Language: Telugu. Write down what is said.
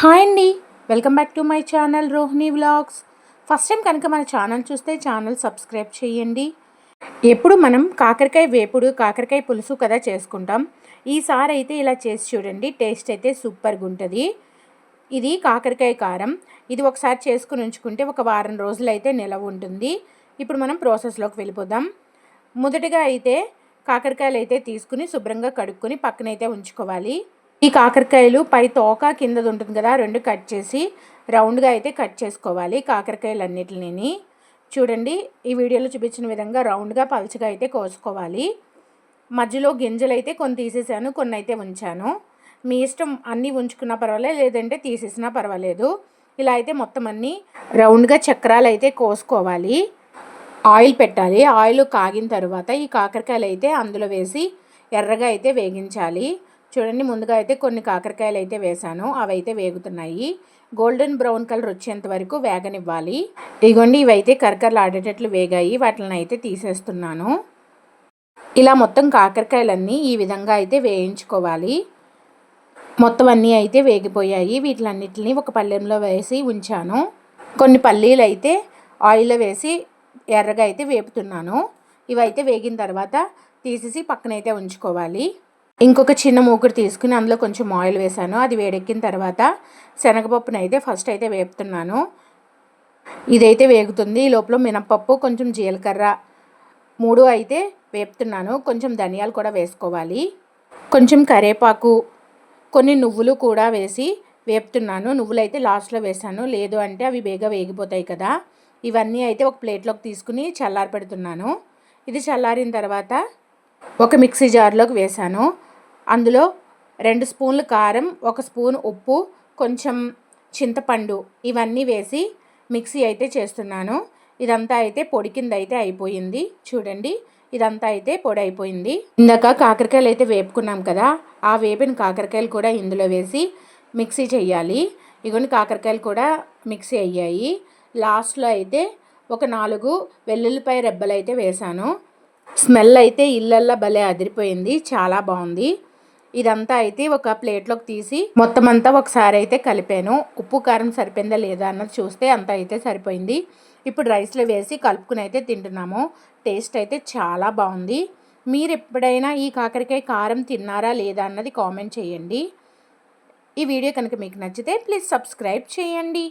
హాయ్ అండి. Welcome back to my channel Rohini vlogs. First time కనుక మన ఛానల్ చూస్తే ఛానల్ సబ్స్క్రైబ్ చేయండి. ఎప్పుడు మనం కాకరకాయ వేపుడు కాకరకాయ పులుసు కదా చేసుకుంటాం. ఈసారి అయితే ఇలా చేసి చూడండి. టేస్ట్ అయితే సూపర్గా ఉంటుంది. ఇది కాకరకాయ కారం. ఇది ఒకసారి చేసుకుని ఉంచుకుంటే ఒక వారం రోజులు అయితే నిలవ ఉంటుంది. ఇప్పుడు మనం ప్రాసెస్లోకి వెళ్ళిపోదాం. మొదటగా అయితే కాకరకాయలు అయితే తీసుకుని శుభ్రంగా కడుక్కొని పక్కనైతే ఉంచుకోవాలి. ఈ కాకరకాయలు పై తోక కిందది ఉంటుంది కదా రెండు కట్ చేసి రౌండ్గా అయితే కట్ చేసుకోవాలి కాకరకాయలు అన్నిటిని చూడండి ఈ వీడియోలో చూపించిన విధంగా రౌండ్గా పలుచగా అయితే కోసుకోవాలి. మధ్యలో గింజలు అయితే కొన్ని తీసేసాను కొన్ని అయితే ఉంచాను. మీ ఇష్టం అన్నీ ఉంచుకున్నా పర్వాలేదు లేదంటే తీసేసినా పర్వాలేదు. ఇలా అయితే మొత్తం అన్నీ రౌండ్గా చక్రాలు అయితే కోసుకోవాలి. ఆయిల్ పెట్టాలి. ఆయిల్ కాగిన తర్వాత ఈ కాకరకాయలు అయితే అందులో వేసి ఎర్రగా అయితే వేగించాలి. చూడండి ముందుగా అయితే కొన్ని కాకరకాయలు అయితే వేసాను అవి అయితే వేగుతున్నాయి. గోల్డెన్ బ్రౌన్ కలర్ వచ్చేంత వరకు వేగనివ్వాలి. ఇగోండి ఇవైతే కరకరలు ఆడేటట్లు వేగాయి. వాటిని అయితే తీసేస్తున్నాను. ఇలా మొత్తం కాకరకాయలన్నీ ఈ విధంగా అయితే వేయించుకోవాలి. మొత్తం అన్నీ అయితే వేగిపోయాయి. వీటిలన్నిటిని ఒక పళ్ళెంలో వేసి ఉంచాను. కొన్ని పల్లీలు అయితే ఆయిల్లో వేసి ఎర్రగా అయితే వేపుతున్నాను. ఇవైతే వేగిన తర్వాత తీసేసి పక్కనైతే ఉంచుకోవాలి. ఇంకొక చిన్న మూకుడు తీసుకుని అందులో కొంచెం ఆయిల్ వేసాను అది వేడెక్కిన తర్వాత శనగపప్పును అయితే ఫస్ట్ అయితే వేపుతున్నాను. ఇదైతే వేగుతుంది. ఈ లోపల మినపప్పు కొంచెం జీలకర్ర మూడు అయితే వేపుతున్నాను. కొంచెం ధనియాలు కూడా వేసుకోవాలి. కొంచెం కరేపాకు కొన్ని నువ్వులు కూడా వేసి వేపుతున్నాను. నువ్వులు అయితే లాస్ట్లో వేసాను లేదు అంటే అవి బేగా వేగిపోతాయి కదా. ఇవన్నీ అయితే ఒక ప్లేట్లోకి తీసుకుని చల్లారి పెడుతున్నాను ఇది చల్లారిన తర్వాత ఒక మిక్సీ జార్లోకి వేసాను అందులో రెండు స్పూన్లు కారం ఒక స్పూన్ ఉప్పు కొంచెం చింతపండు ఇవన్నీ వేసి మిక్సీ అయితే చేస్తున్నాను. ఇదంతా అయితే పొడి కింద అయితే అయిపోయింది. చూడండి ఇదంతా అయితే పొడి అయిపోయింది. ఇందాక కాకరకాయలు అయితే వేపుకున్నాం కదా ఆ వేపిన కాకరకాయలు కూడా ఇందులో వేసి మిక్సీ చేయాలి. ఇగోని కాకరకాయలు కూడా మిక్సీ అయ్యాయి. లాస్ట్లో అయితే ఒక నాలుగు వెల్లుల్లిపాయ రెబ్బలు అయితే వేశాను. స్మెల్ అయితే ఇళ్ళల్లో భలే అదిరిపోయింది చాలా బాగుంది. ఇదంతా అయితే ఒక ప్లేట్లోకి తీసి మొత్తం అంతా ఒకసారి అయితే కలిపాను. ఉప్పు కారం సరిపోయిందా లేదా అన్నది చూస్తే అంతా అయితే సరిపోయింది. ఇప్పుడు రైస్లో వేసి కలుపుకుని అయితే తింటున్నాము. టేస్ట్ అయితే చాలా బాగుంది. మీరు ఎప్పుడైనా ఈ కాకరకాయ కారం తిన్నారా లేదా అన్నది కామెంట్ చేయండి. ఈ వీడియో కనుక మీకు నచ్చితే ప్లీజ్ సబ్స్క్రైబ్ చేయండి.